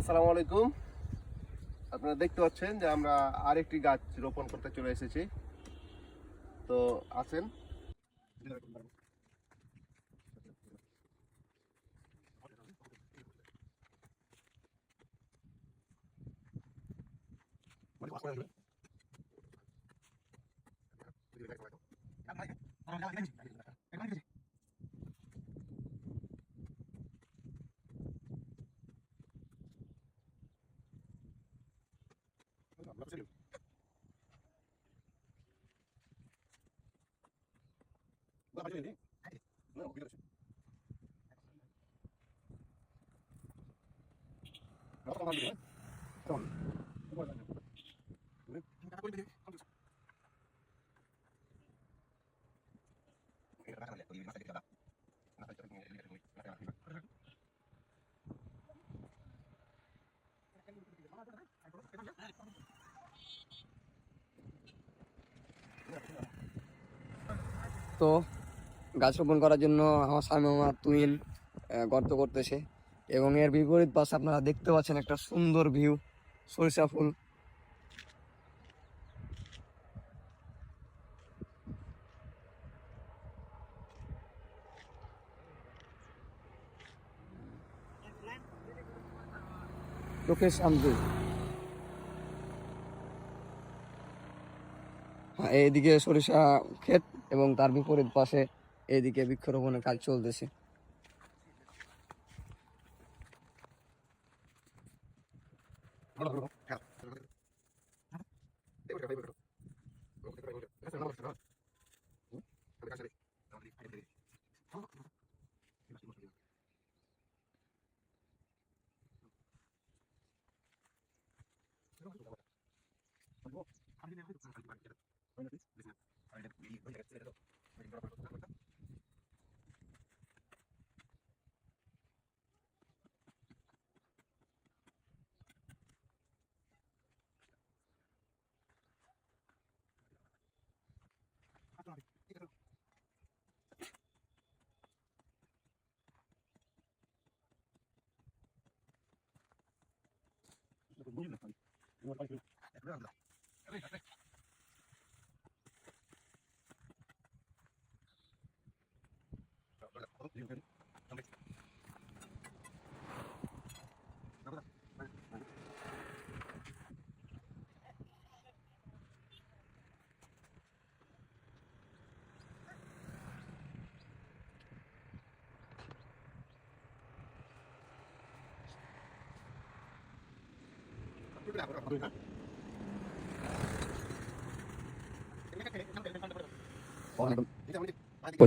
আসসালামু আলাইকুম। আপনারা দেখতে পাচ্ছেন যে আমরা আরেকটি গাছ রোপণ করতে চলে এসেছি। তো আছেন? Absolut. 나 가지고 있니? 나 어디 갔지? 나가 가면 돼. 잠깐. তো গাছ রোপণ করার জন্য আমার স্বামী আমার তুইন গর্ত করতেছে। এবং এর বিপরীত পাশে আপনারা দেখতে পাচ্ছেন একটা সুন্দর ভিউ সরিষা ফুল। হ্যাঁ এইদিকে সরিষা ক্ষেত এবং তার বিপরীত পাশে এইদিকে বৃক্ষরোপণের কাজ চলতেছে। Tranquilo. Thank you.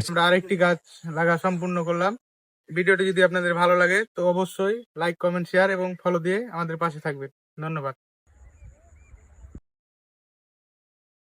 আমরা আরেকটি গাছ লাগা সম্পূর্ণ করলাম। ভিডিওটি যদি আপনাদের ভালো লাগে, তো অবশ্যই লাইক কমেন্ট শেয়ার এবং ফলো দিয়ে আমাদের পাশে থাকবেন। ধন্যবাদ।